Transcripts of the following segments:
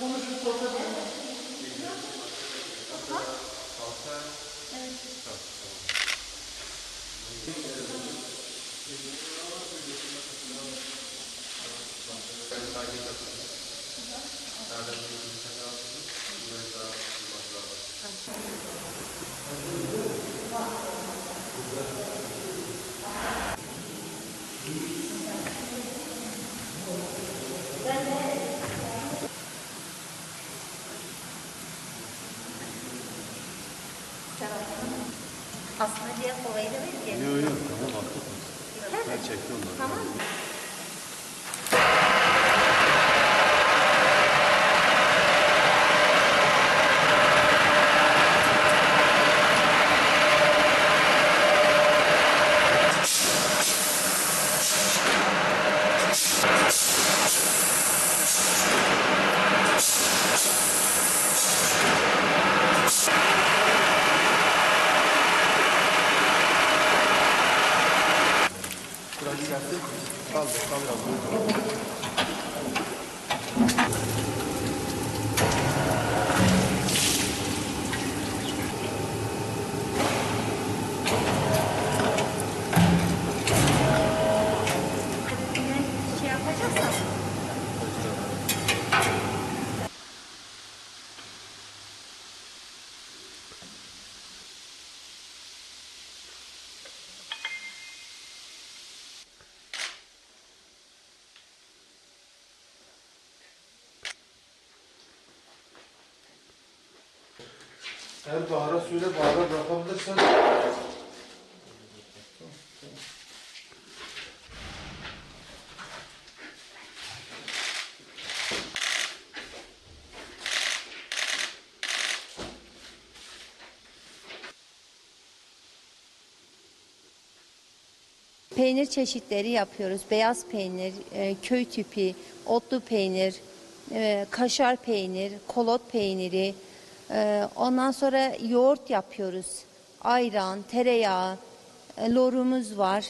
konuşup sohbet edelim. Aslında diye kolayı da verir. Yok yok tamam haklısın. Ben çektim onları. Tamam. Biraz Eğer Bahar'a söyle, Bahar'a bırakabilirsen. Peynir çeşitleri yapıyoruz. Beyaz peynir, e, köy tipi, otlu peynir, e, kaşar peynir, kolot peyniri. E, ondan sonra yoğurt yapıyoruz. Ayran, tereyağı, e, lorumuz var.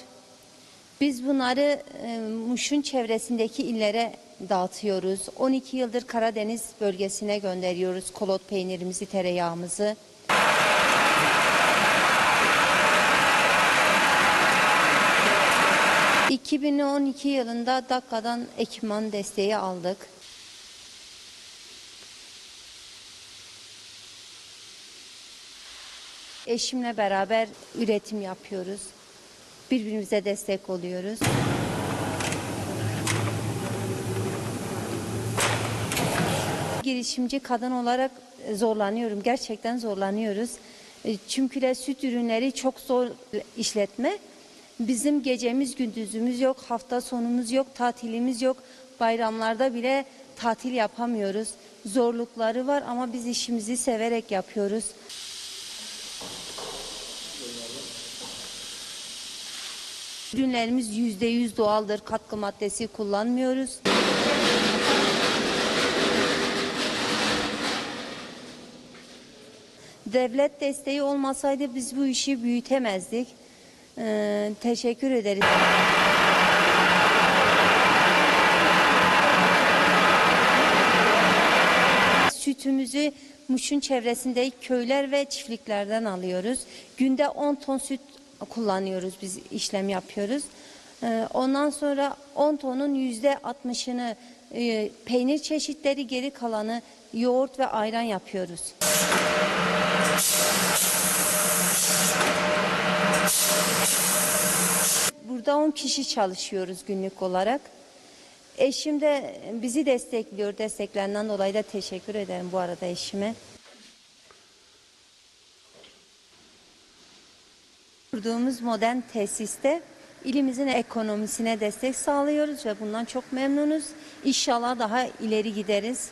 Biz bunları e, Muş'un çevresindeki illere dağıtıyoruz. 12 yıldır Karadeniz bölgesine gönderiyoruz kolot peynirimizi, tereyağımızı. ...2012 yılında Dakka'dan ekipman desteği aldık. Eşimle beraber üretim yapıyoruz. Birbirimize destek oluyoruz. Girişimci kadın olarak zorlanıyorum. Gerçekten zorlanıyoruz. E, Çünkü süt ürünleri çok zor işletme. Bizim gecemiz gündüzümüz yok, hafta sonumuz yok, tatilimiz yok. Bayramlarda bile tatil yapamıyoruz. Zorlukları var ama biz işimizi severek yapıyoruz. Ürünlerimiz yüzde yüz doğaldır. Katkı maddesi kullanmıyoruz. Devlet desteği olmasaydı biz bu işi büyütemezdik. Ee, teşekkür ederiz. Sütümüzü Muş'un çevresindeki köyler ve çiftliklerden alıyoruz. Günde 10 ton süt kullanıyoruz biz işlem yapıyoruz. Ee, Ondan sonra 10 tonun yüzde 60'ını e, peynir çeşitleri geri kalanı yoğurt ve ayran yapıyoruz. Burada 10 kişi çalışıyoruz günlük olarak. Eşim de bizi destekliyor. Desteklerinden dolayı da teşekkür ederim bu arada eşime. Kurduğumuz modern tesiste ilimizin ekonomisine destek sağlıyoruz ve bundan çok memnunuz. İnşallah daha ileri gideriz.